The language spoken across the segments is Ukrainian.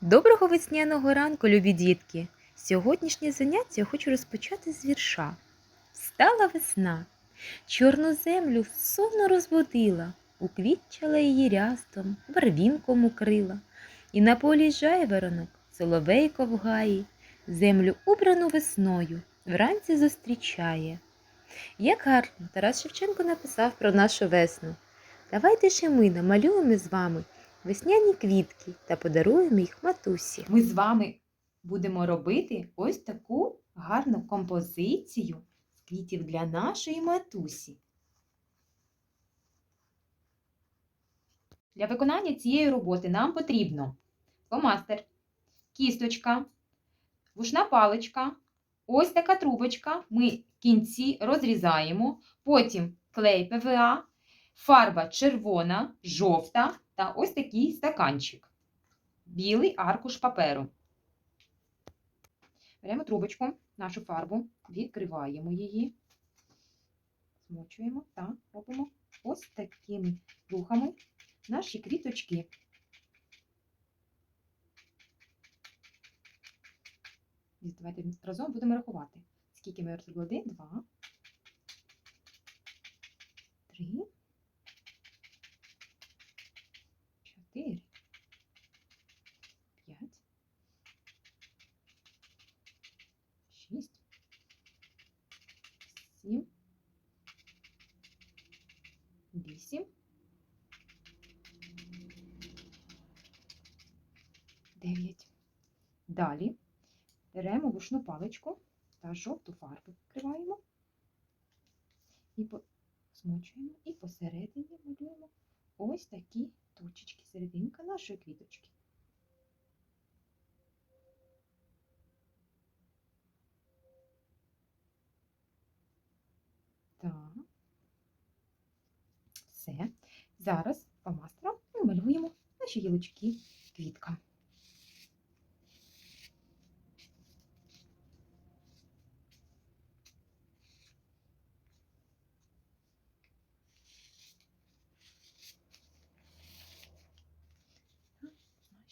Доброго весняного ранку, любі дітки! Сьогоднішнє заняття хочу розпочати з вірша. Встала весна, чорну землю сонно розбудила, уквітчала її рястом, барвінком укрила, і на полі жайворонок, соловейко в гаї, землю убрану весною вранці зустрічає. Як гарно Тарас Шевченко написав про нашу весну. Давайте і ми намалюємо з вами весняні квітки та подаруємо їх матусі. Ми з вами будемо робити ось таку гарну композицію з квітів для нашої матусі. Для виконання цієї роботи нам потрібно фломастер, кісточка, вушна паличка, ось така трубочка. Ми кінці розрізаємо, потім клей ПВА, фарба червона, жовта та ось такий стаканчик. Білий аркуш паперу. Беремо трубочку, нашу фарбу, відкриваємо її, змочуємо та робимо ось такими рухами наші квіточки. І Давайте разом будемо рахувати. Скільки ми зробили? Один, два, три, чотири, п'ять, шість, сім, вісім, дев'ять. Далі беремо вушну паличку та жовту фарбу вкриваємо і змочуємо. І посередині малюємо ось такі точечки, серединка нашої квіточки. Так. Все. Зараз помастером ми малюємо наші гілочки квітка.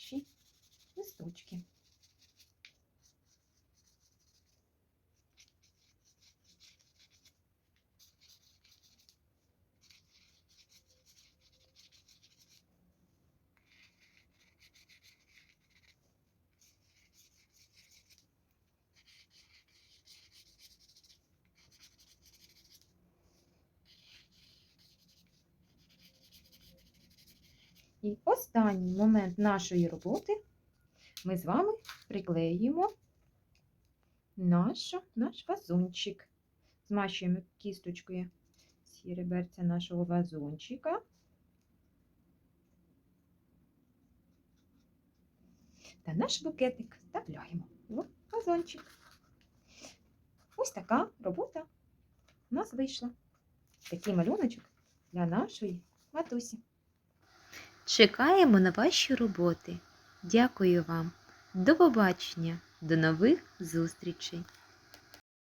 Наші листочки. І останній момент нашої роботи ми з вами приклеїмо наш, наш вазончик. Змащуємо кісточкою ці реберця нашого вазончика. Та наш букетик вставляємо в вазончик. Ось така робота у нас вийшла. Такий малюночок для нашої матусі. Чекаємо на ваші роботи. Дякую вам. До побачення, до нових зустрічей!